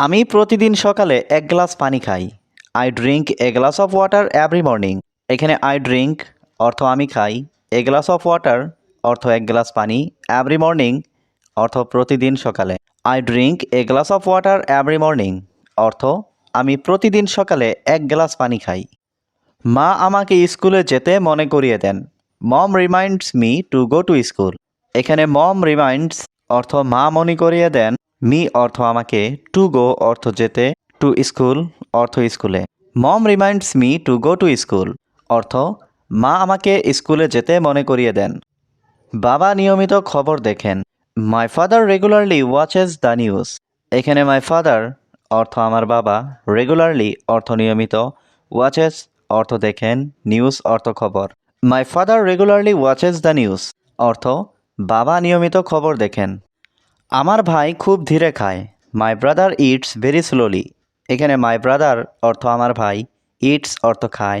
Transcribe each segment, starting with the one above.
আমি প্রতিদিন সকালে এক গ্লাস পানি খাই। I drink a glass of water every morning এখানে আই ড্রিঙ্ক অর্থ আমি খাই। এ গ্লাস অফ ওয়াটার অর্থ এক গ্লাস পানি এভরি মর্নিং অর্থ প্রতিদিন সকালে। I drink a glass of water every morning অর্থ আমি প্রতিদিন সকালে এক গ্লাস পানি খাই। মা আমাকে স্কুলে যেতে মনে করিয়ে দেন। Mom reminds me to go to school এখানে মম রিমাইন্ডস অর্থ মা মনে করিয়ে দেন মি অর্থ আমাকে টু গো অর্থ যেতে টু স্কুল অর্থ স্কুলে mom reminds me to go to school অর্থ, মা আমাকে স্কুলে যেতে মনে করিয়ে দেন। বাবা নিয়মিত খবর দেখেন। My father regularly watches the news এখানে মাই ফাদার অর্থ আমার বাবা রেগুলারলি অর্থ নিয়মিত ওয়াচেস অর্থ দেখেন নিউজ অর্থ খবর। My father regularly watches the news অর্থ, বাবা নিয়মিত খবর দেখেন। আমার ভাই খুব ধীরে খায়। My brother eats very slowly এখানে মাই ব্রাদার অর্থ আমার ভাই ইটস অর্থ খায়।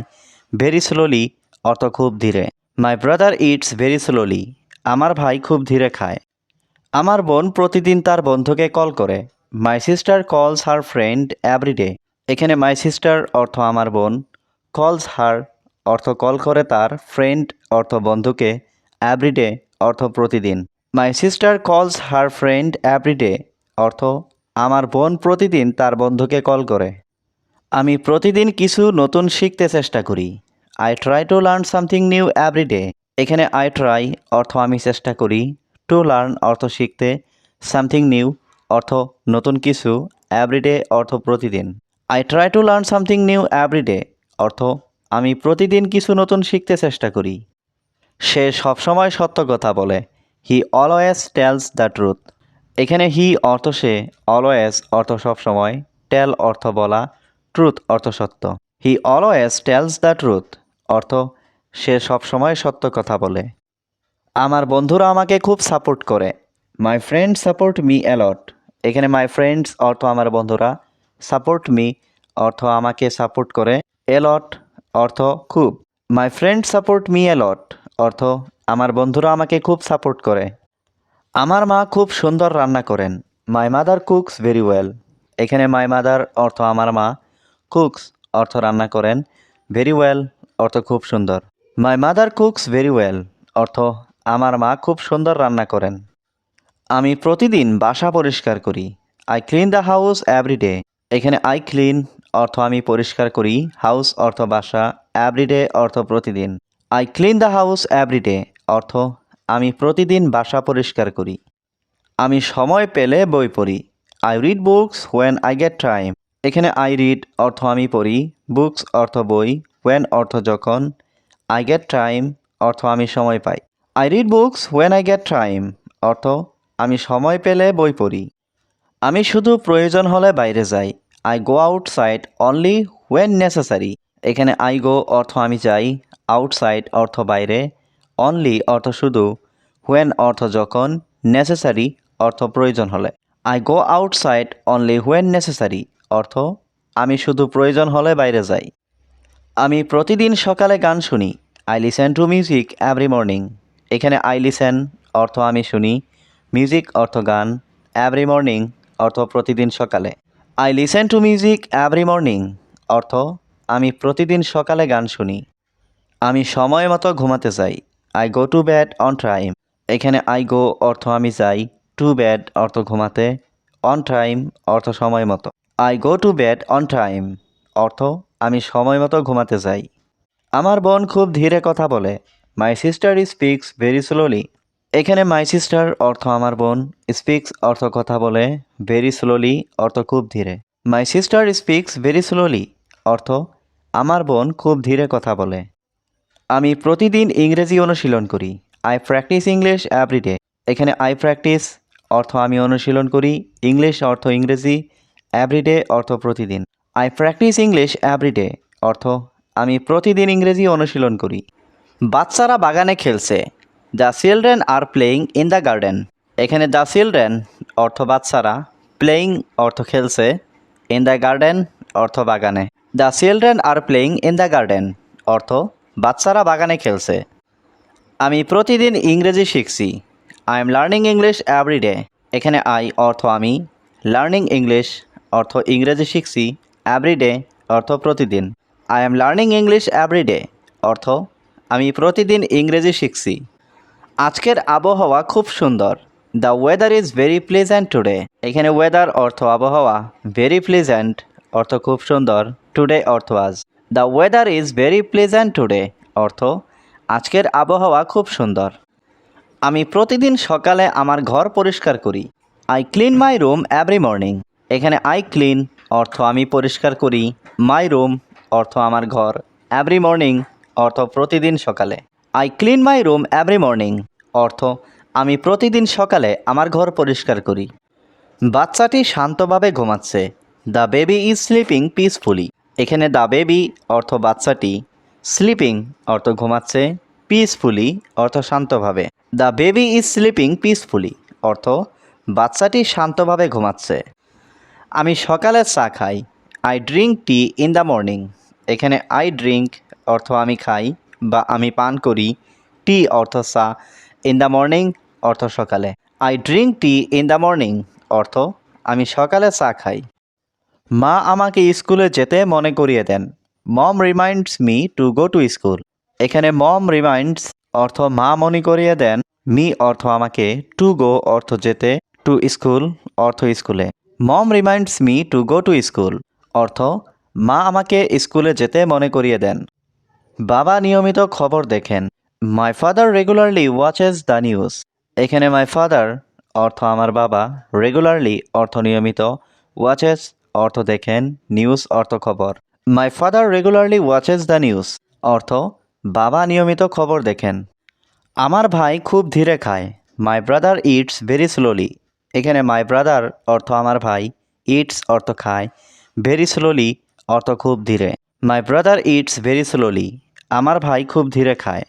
ভেরি স্লোলি অর্থ খুব ধীরে। My brother eats very slowly আমার ভাই খুব ধীরে খায়। আমার বোন প্রতিদিন তার বন্ধুকে কল করে। মাই সিস্টার কলস হার ফ্রেন্ড এভরিডে এখানে মাই সিস্টার অর্থ আমার বোন কলস হার অর্থ কল করে তার ফ্রেন্ড অর্থ বন্ধুকে এভরিডে অর্থ প্রতিদিন। মাই সিস্টার কলস হার ফ্রেন্ড এভরিডে অর্থ, আমার বোন প্রতিদিন তার বন্ধুকে কল করে। আমি প্রতিদিন কিছু নতুন শিখতে চেষ্টা করি। I try to learn something new everyday এখানে আই ট্রাই অর্থ, আমি চেষ্টা করি টু লার্ন অর্থ, শিখতে সামথিং নিউ অর্থ, নতুন কিছু এভরিডে অর্থ, প্রতিদিন। I try to learn something new everyday অর্থ, আমি প্রতিদিন কিছু নতুন শিখতে চেষ্টা করি। সে সবসময় সত্য কথা বলে। He always tells the truth এখানে হি অর্থ সে অলওয়েজ অর্থ সবসময় টেল অর্থ বলা ট্রুথ অর্থ সত্য। He always tells the truth অর্থ সে সবসময় সত্য কথা বলে। আমার বন্ধুরা আমাকে খুব সাপোর্ট করে। My friend support me a lot এখানে মাই ফ্রেন্ডস অর্থ আমার বন্ধুরা সাপোর্ট মি অর্থ আমাকে সাপোর্ট করে এলট অর্থ খুব। My friend support me a lot অর্থ আমার বন্ধুরা আমাকে খুব সাপোর্ট করে। আমার মা খুব সুন্দর রান্না করেন। My mother cooks very well এখানে মাই মাদার অর্থ আমার মা কুকস অর্থ রান্না করেন। ভেরি ওয়েল অর্থ খুব সুন্দর। My mother cooks very well অর্থ আমার মা খুব সুন্দর রান্না করেন। আমি প্রতিদিন বাসা পরিষ্কার করি। I clean the house everyday এখানে আই ক্লিন অর্থ আমি পরিষ্কার করি। হাউস অর্থ বাসা এভরিডে অর্থ প্রতিদিন। I clean the house everyday অর্থ, আমি প্রতিদিন বাসা পরিষ্কার করি। আমি সময় পেলে বই পড়ি। I read books when I get time এখানে আই রিড অর্থ আমি পড়ি বুকস অর্থ বই হোয়েন অর্থ যখন। আই গেট টাইম অর্থ আমি সময় পাই। I read books when I get time অর্থ, আমি সময় পেলে বই পড়ি। আমি শুধু প্রয়োজন হলে বাইরে যাই। I go outside only when necessary এখানে আই গো অর্থ আমি যাই আউটসাইড অর্থ বাইরে। অনলি অর্থ শুধু হোয়েন অর্থ যখন নেসেসারি অর্থ প্রয়োজন হলে। I go outside only when necessary অর্থ, আমি শুধু প্রয়োজন হলে বাইরে যাই। আমি প্রতিদিন সকালে গান শুনি I listen to music every morning এখানে আই লিসেন অর্থ আমি শুনি মিউজিক অর্থ গান এভরি মর্নিং অর্থ প্রতিদিন সকালে। I listen to music every morning অর্থ, আমি প্রতিদিন সকালে গান শুনি। আমি সময় মতো ঘুমাতে যাই। I go to bed on time এখানে আই গো অর্থ আমি যাই টু ব্যাড অর্থ ঘুমাতে অন টাইম অর্থ সময় মতো। I go to bed on time অর্থ আমি সময় মতো ঘুমাতে যাই। আমার বোন খুব ধীরে কথা বলে my sister speaks very slowly এখানে মাই সিস্টার অর্থ আমার বোন স্পিক্স অর্থ কথা বলে ভেরি স্লোলি অর্থ খুব ধীরে। My sister speaks very slowly অর্থ আমার বোন খুব ধীরে কথা বলে। আমি প্রতিদিন ইংরেজি অনুশীলন করি। আই প্র্যাকটিস ইংলিশ এভরিডে এখানে আই প্র্যাকটিস অর্থ আমি অনুশীলন করি ইংলিশ অর্থ ইংরেজি এভরিডে অর্থ প্রতিদিন। আই প্র্যাকটিস ইংলিশ এভরিডে অর্থ আমি প্রতিদিন ইংরেজি অনুশীলন করি। বাচ্চারা বাগানে খেলছে। The children are playing in the garden এখানে দ্য চিলড্রেন অর্থ বাচ্চারা প্লেয়িং অর্থ খেলছে ইন দ্য গার্ডেন অর্থ বাগানে। The children are playing in the garden অর্থ বাচ্চারা বাগানে খেলছে। আমি প্রতিদিন ইংরেজি শিখছি। I am learning English everyday এখানে আই অর্থ আমি। লার্নিং ইংলিশ অর্থ ইংরেজি শিখছি এভরিডে অর্থ প্রতিদিন। I am learning English everyday অর্থ আমি প্রতিদিন ইংরেজি শিখছি। আজকের আবহাওয়া খুব সুন্দর। The weather is very pleasant today এখানে ওয়েদার অর্থ আবহাওয়া ভেরি প্লেজেন্ট অর্থ খুব সুন্দর। টুডে অর্থ আজ। The weather is very pleasant today অর্থ, আজকের আবহাওয়া খুব সুন্দর। আমি প্রতিদিন সকালে আমার ঘর পরিষ্কার করি। I clean my room every morning এখানে আই ক্লিন অর্থ আমি পরিষ্কার করি। মাই রুম অর্থ আমার ঘর এভরি মর্নিং অর্থ প্রতিদিন সকালে। I clean my room every morning অর্থ আমি প্রতিদিন সকালে আমার ঘর পরিষ্কার করি। বাচ্চাটি শান্তভাবে ঘুমাচ্ছে। The baby is sleeping peacefully এখানে দ্য বেবি অর্থ বাচ্চাটি স্লিপিং অর্থ ঘুমাচ্ছে পিসফুলি অর্থ শান্তভাবে। The baby is sleeping peacefully অর্থ বাচ্চাটি শান্তভাবে ঘুমাচ্ছে। আমি সকালে চা খাই I drink tea in the morning এখানে আই ড্রিঙ্ক অর্থ আমি খাই বা আমি পান করি টি অর্থ চা ইন দ্য মর্নিং অর্থ সকালে। I drink tea in the morning অর্থ আমি সকালে চা খাই। মা আমাকে স্কুলে যেতে মনে করিয়ে দেন। Mom reminds me to go to school. এখানে মম রিমাইন্ডস অর্থ মা মনে করিয়ে দেন, মি অর্থ আমাকে টু গো অর্থ যেতে, টু স্কুল অর্থ স্কুলে। Mom reminds me to go to school অর্থ মা আমাকে স্কুলে যেতে মনে করিয়ে দেন। বাবা নিয়মিত খবর দেখেন। My father regularly watches the news এখানে মাই ফাদার অর্থ আমার বাবা রেগুলারলি অর্থ নিয়মিত ওয়াচেস অর্থ দেখেন নিউজ অর্থ খবর। My father regularly watches the news অর্থ, বাবা নিয়মিত খবর দেখেন। আমার ভাই খুব ধীরে খায় my brother eats very slowly এখানে মাই ব্রাদার অর্থ আমার ভাই ইটস অর্থ খায় ভেরি স্লোলি অর্থ খুব ধীরে। My brother eats very slowly আমার ভাই খুব ধীরে খায়।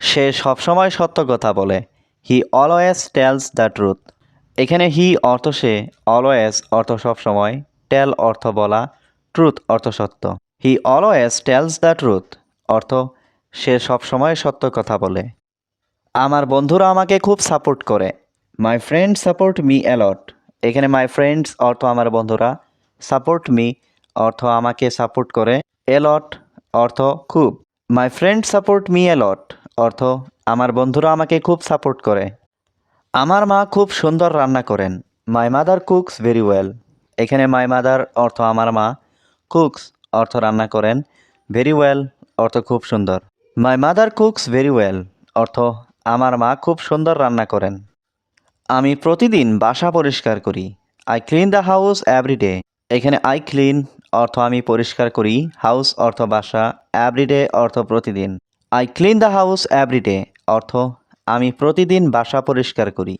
সে সবসময় সত্য কথা বলে he always tells the truth এখানে হি অর্থ সে অলওয়েজ অর্থ সবসময় টেল অর্থ বলা ট্রুথ অর্থ সত্য। He always tells the truth অর্থ সে সবসময় সত্য কথা বলে। আমার বন্ধুরা আমাকে খুব সাপোর্ট করে। My friend support me a lot এখানে মাই ফ্রেন্ডস অর্থ আমার বন্ধুরা সাপোর্ট মি অর্থ আমাকে সাপোর্ট করে এলট অর্থ খুব। My friend support me a lot অর্থ আমার বন্ধুরা আমাকে খুব সাপোর্ট করে। আমার মা খুব সুন্দর রান্না করেন। My mother cooks very well এখানে মাই মাদার অর্থ আমার মা কুকস অর্থ রান্না করেন ভেরি ওয়েল অর্থ খুব সুন্দর। My mother cooks very well অর্থ আমার মা খুব সুন্দর রান্না করেন। আমি প্রতিদিন বাসা পরিষ্কার করি I clean the house everyday এখানে আই ক্লিন অর্থ আমি পরিষ্কার করি হাউস অর্থ বাসা এভরিডে অর্থ প্রতিদিন। I clean the house everyday অর্থ আমি প্রতিদিন বাসা পরিষ্কার করি।